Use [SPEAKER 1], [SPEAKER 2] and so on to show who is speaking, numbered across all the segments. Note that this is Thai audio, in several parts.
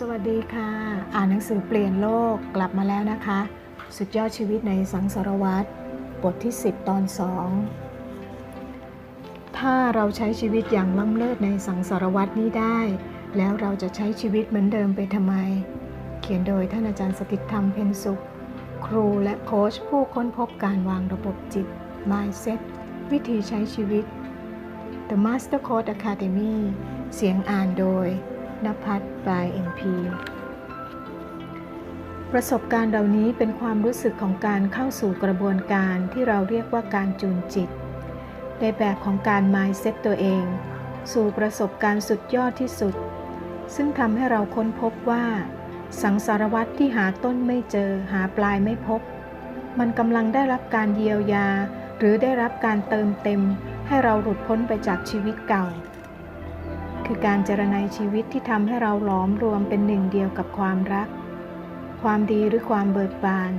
[SPEAKER 1] สวัสดีค่ะ อ่านหนังสือเปลี่ยนโลกกลับมาแล้วนะคะ สุดยอดชีวิตในสังสารวัตรบทที่ 10 ตอน 2 ถ้าเราใช้ชีวิตอย่างล้ำเลิศในสังสารวัตรนี้ได้ แล้วเราจะใช้ชีวิตเหมือนเดิมไปทำไม เขียนโดยท่านอาจารย์สถิตธรรมเพ็ญสุข ครูและโค้ชผู้ค้นพบการวางระบบจิต mindset วิธีใช้ชีวิต The Master Code Academy เสียงอ่านโดย นภัทรบาย MP ประสบการณ์เหล่านี้เป็นความรู้สึกของการเข้าสู่กระบวนการที่เราเรียกว่าการจูนจิต ในแบบของการ mindset ตัวเอง สู่ประสบการณ์สุดยอดที่สุด ซึ่งทำให้เราค้นพบว่า สังสารวัตรที่หาต้นไม่เจอหาปลายไม่พบ มันกำลังได้รับการเยียวยา หรือได้รับการเติมเต็ม ให้เราหลุดพ้นไปจากชีวิตเก่า คือการเจรไนชีวิตที่ทำให้เราหลอมรวมเป็นหนึ่งเดียวกับความรัก ความดีหรือความเบิกบาน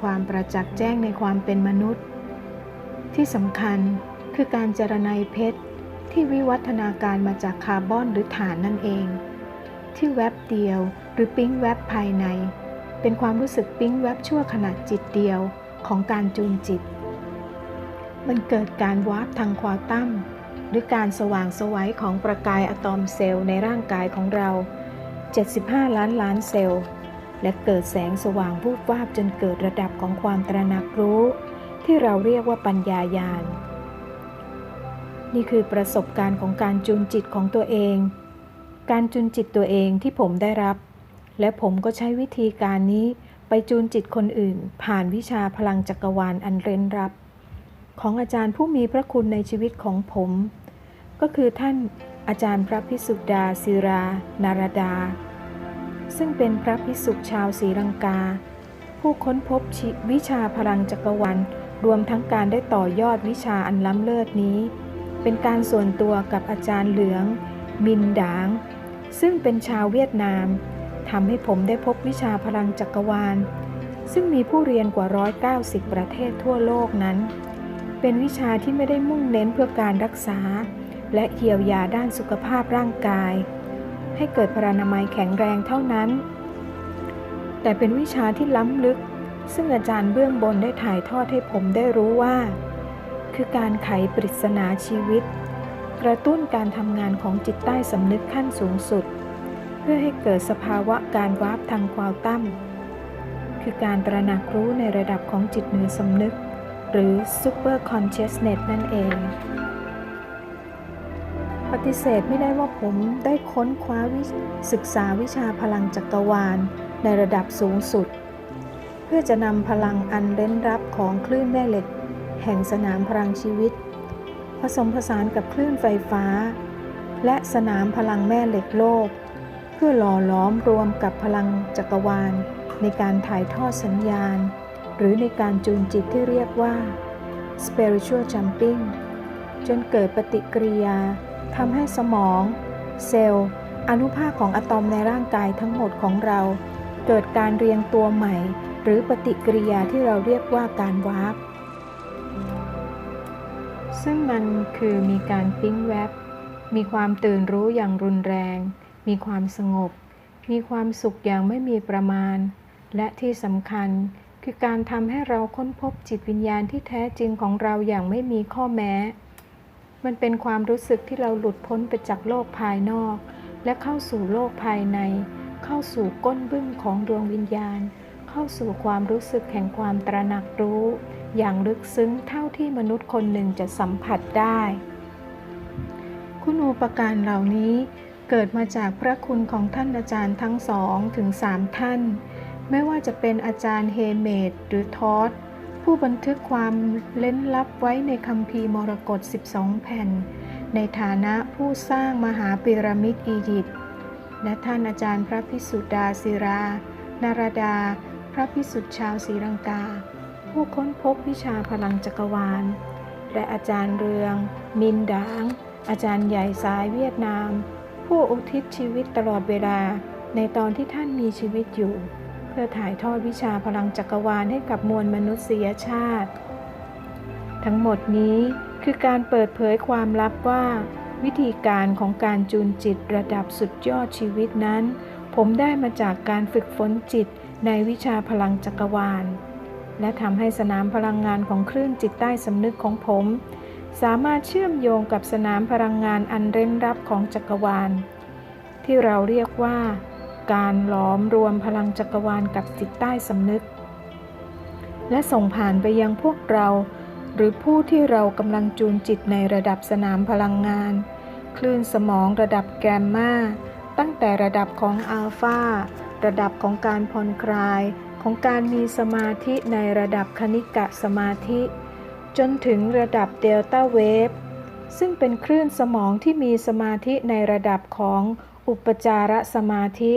[SPEAKER 1] ความประจักษ์แจ้งในความเป็นมนุษย์ ที่สำคัญคือการเจรไนเพชรที่วิวัฒนาการมาจากคาร์บอนหรือถ่านนั่นเอง ที่แวบเดียวหรือปิ๊งแวบภายใน เป็นความรู้สึกปิ๊งแวบชั่วขณะจิตเดียวของการจูนจิต มันเกิดการวาร์ปทางควอตัม หรือการสว่างสวัยของประกายอะตอมเซลล์ในร่างกายของเรา 75 ล้านล้านเซลล์ และเกิดแสงสว่างวูบวาบจนเกิดระดับของความตระหนักรู้ ที่เราเรียกว่าปัญญายาณ นี่คือประสบการณ์ของการจูนจิตของตัวเอง การจูนจิตตัวเองที่ผมได้รับ และผมก็ใช้วิธีการนี้ไปจูนจิตคนอื่น ผ่านวิชาพลังจักรวาลอันเร้นรับ ของอาจารย์ผู้มีพระคุณในชีวิตของผม ก็คือท่านอาจารย์พระพิสุดาศิรา นารดา ซึ่งเป็นพระพิสุชาวศรีลังกา ผู้ค้นพบวิชาพลังจักรวาลรวมทั้งการได้ต่อยอดวิชาอันล้ำเลิศนี้ เป็นการส่วนตัวกับอาจารย์เหลือง มินดาง ซึ่งเป็นชาวเวียดนามทำให้ผมได้พบวิชาพลังจักรวาล ซึ่งมีผู้เรียนกว่า 190 ประเทศทั่วโลกนั้น เป็นวิชาที่ไม่ได้มุ่งเน้นเพื่อการรักษา และเยียวยาด้านสุขภาพร่างกาย ให้เกิดพรานามัยแข็งแรงเท่านั้น แต่เป็นวิชาที่ล้ำลึก ซึ่งอาจารย์เบื้องบนได้ถ่ายทอดให้ผมได้รู้ว่า คือการไขปริศนาชีวิต กระตุ้นการทำงานของจิตใต้สำนึกขั้นสูงสุด เพื่อให้เกิดสภาวะการวาร์ปทางควอตัมคือการตระหนักรู้ในระดับของจิตเหนือสำนึก หรือ Super Consciousness นั่นเอง ฏิเสธไม่ได้ว่าผมได้ค้นคว้าวิศึกษาวิชาพลังจักรวาลในระดับสูงสุด เพื่อจะนำพลังอันเร้นรับของคลื่นแม่เหล็ก แห่งสนามพลังชีวิต ผสมผสานกับคลื่นไฟฟ้า และสนามพลังแม่เหล็กโลก เพื่อหล่อล้อมรวมกับพลังจักรวาล ในการถ่ายทอดสัญญาณ หรือในการจูนจิตที่เรียกว่า spiritual jumping จนเกิดปฏิกิริยา ทำให้สมอง เซลล์ อนุภาคของอะตอมในร่างกายทั้งหมดของเรา เกิดการเรียงตัวใหม่ หรือปฏิกิริยาที่เราเรียกว่าการวาร์ปซึ่งมันคือมีการปิ้งแวบ มีความตื่นรู้อย่างรุนแรง มีความสงบ มีความสุขอย่างไม่มีประมาณ และที่สำคัญคือการทำให้เราค้นพบจิตวิญญาณที่แท้จริงของเราอย่างไม่มีข้อแม้ มันเป็นความรู้สึกที่เราหลุดพ้นไปจากโลกภายนอก และเข้าสู่โลกภายใน เข้าสู่ก้นบึ้งของดวงวิญญาณ เข้าสู่ความรู้สึกแห่งความตระหนักรู้ อย่างลึกซึ้งเท่าที่มนุษย์คนหนึ่งจะสัมผัสได้ คุณูปการเหล่านี้เกิดมาจากพระคุณของท่านอาจารย์ทั้งสองถึงสามท่าน ไม่ว่าจะเป็นอาจารย์เฮเมดหรือทอส ผู้บันทึกความเล้นลับไว้ในคัมภีร์มรกต 12 แผ่น ในฐานะผู้สร้างมหาปิรามิดอียิปต์และท่านอาจารย์พระพิสุดาศิรา นารดา พระพิสุทธิ์ชาวศรีลังกา ผู้ค้นพบวิชาพลังจักรวาล และอาจารย์เรือง มินดาง อาจารย์ใหญ่สายเวียดนาม ผู้อุทิศชีวิตตลอดเวลาในตอนที่ท่านมีชีวิตอยู่ เพื่อถ่ายทอดวิชาพลังจักรวาลให้กับมวลมนุษยชาติ ทั้งหมดนี้คือการเปิดเผยความลับว่า วิธีการของการจูนจิตระดับสุดยอดชีวิตนั้น ผมได้มาจากการฝึกฝนจิตในวิชาพลังจักรวาล และทำให้สนามพลังงานของคลื่นจิตใต้สำนึกของผม สามารถเชื่อมโยงกับสนามพลังงานอันเร้นรับของจักรวาล ที่เราเรียกว่า การหลอมรวมพลังจักรวาลกับจิตใต้สำนึก และส่งผ่านไปยังพวกเรา หรือผู้ที่เรากำลังจูนจิตในระดับสนามพลังงาน คลื่นสมองระดับแกรมมาตั้งแต่ระดับของอัลฟาระดับของการผ่อนคลายของการมีสมาธิในระดับคณิกะสมาธิ จนถึงระดับเดลต้าเวฟซึ่งเป็นคลื่นสมองที่มีสมาธิในระดับของอุปจารสมาธิ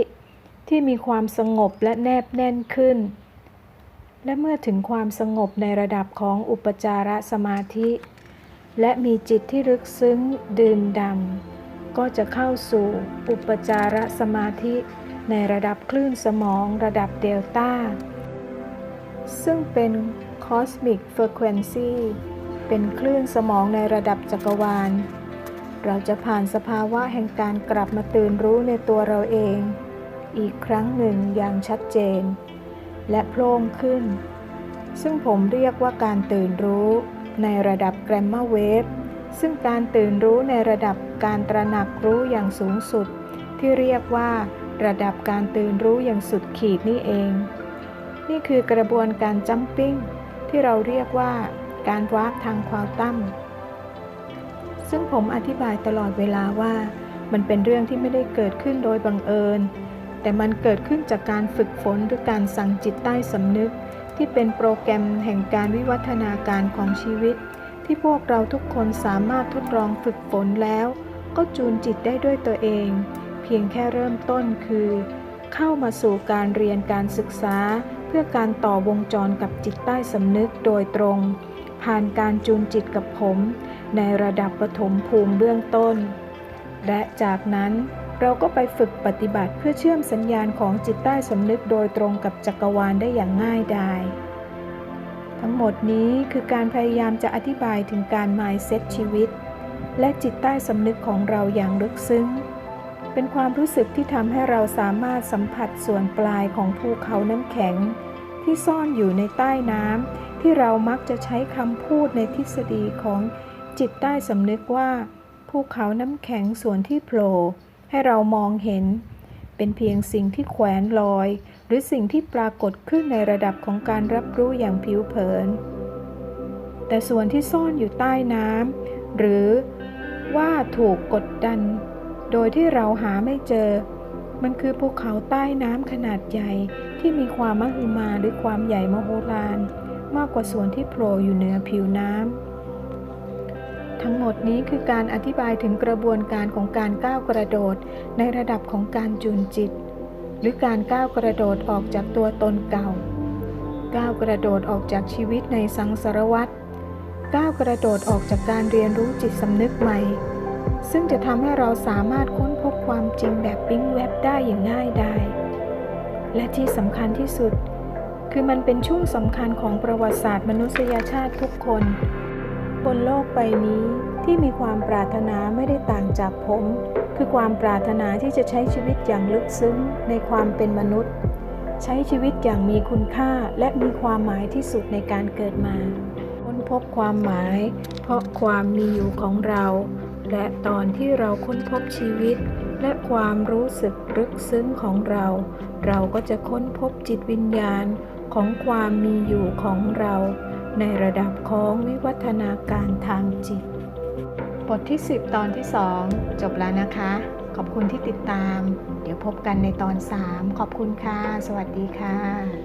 [SPEAKER 1] ที่มีความสงบและแนบแน่นขึ้น และเมื่อถึงความสงบในระดับของอุปจารสมาธิ และมีจิตที่ลึกซึ้งดื่มดำก็จะเข้าสู่อุปจารสมาธิในระดับคลื่นสมองระดับเดลต้า ซึ่งเป็น Cosmic Frequency เป็นคลื่นสมองในระดับจักรวาล เราจะผ่านสภาวะแห่งการกลับมาตื่นรู้ในตัวเราเอง อีกครั้งหนึ่งอย่างชัดเจน และโพล่งขึ้น ซึ่งผมเรียกว่าการตื่นรู้ในระดับแกรมมาเวฟซึ่งการตื่นรู้ในระดับการตระหนักรู้อย่างสูงสุด ที่เรียกว่า ระดับการตื่นรู้อย่างสุดขีดนี่เอง นี่คือกระบวนการจัมปิ้งที่เราเรียกว่า การวาร์ปทางควอตัมซึ่งผมอธิบายตลอดเวลาว่า มันเป็นเรื่องที่ไม่ได้เกิดขึ้นโดยบังเอิญ แต่มันเกิดขึ้นจากการฝึกฝนหรือการสั่งจิตใต้สำนึก ที่เป็นโปรแกรมแห่งการวิวัฒนาการของชีวิต ที่พวกเราทุกคนสามารถทดลองฝึกฝนแล้ว ก็จูนจิตได้ด้วยตัวเอง เพียงแค่เริ่มต้นคือ เข้ามาสู่การเรียนการศึกษา เพื่อการต่อวงจรกับจิตใต้สำนึกโดยตรง ผ่านการจูนจิตกับผม ในระดับปฐมภูมิเบื้องต้น และจากนั้น เราก็ไปฝึกปฏิบัติเพื่อเชื่อมสัญญาณของจิตใต้สำนึกโดยตรงกับจักรวาลได้อย่างง่ายดาย ทั้งหมดนี้คือการพยายามจะอธิบายถึงการ mindset ชีวิต และจิตใต้สำนึกของเราอย่างลึกซึ้ง เป็นความรู้สึกที่ทำให้เราสามารถสัมผัสส่วนปลายของภูเขาน้ำแข็ง ที่ซ่อนอยู่ในใต้น้ำที่เรามักจะใช้คำพูดในทฤษฎีของจิตใต้สำนึกว่าภูเขาน้ำแข็งส่วนที่โผล่ ให้เรามองเห็น เป็นเพียงสิ่งที่แขวนลอย หรือสิ่งที่ปรากฏขึ้นในระดับของการรับรู้อย่างผิวเผิน แต่ส่วนที่ซ่อนอยู่ใต้น้ำหรือว่าถูกกดดัน โดยที่เราหาไม่เจอ มันคือภูเขาใต้น้ำขนาดใหญ่ที่มีความมหึมาหรือความใหญ่มโหฬารมากกว่าส่วนที่โผล่อยู่เหนือผิวน้ำ หมดนี้คือการอธิบายถึงกระบวนการของการก้าวกระโดด ในระดับของการจูนจิต หรือการก้าวกระโดดออกจากตัวตนเก่า ก้าวกระโดดออกจากชีวิตในสังสารวัฏก้าวกระโดดออกจากการเรียนรู้จิตสำนึกใหม่ ซึ่งจะทำให้เราสามารถค้นพบความจริงแบบปิ๊งแวบได้อย่างง่ายดายและที่สำคัญที่สุด คือมันเป็นช่วงสำคัญของประวัติศาสตร์มนุษยชาติทุกคน บนโลกใบนี้ ที่มีความปรารถนาไม่ได้ต่างจากผม คือความปรารถนาที่จะใช้ชีวิตอย่างลึกซึ้งในความเป็นมนุษย์ ใช้ชีวิตอย่างมีคุณค่าและมีความหมายที่สุดในการเกิดมาค้นพบความหมาย เพราะความมีอยู่ของเรา และตอนที่เราค้นพบชีวิต และความรู้สึกลึกซึ้งของเรา เราก็จะค้นพบจิตวิญญาณของความมีอยู่ของเรา ในระดับของวิวัฒนาการทางจิต บทที่ 10 ตอนที่ 2 จบแล้วนะคะ ขอบคุณที่ติดตาม เดี๋ยวพบกันในตอน 3 ขอบคุณค่ะ สวัสดีค่ะ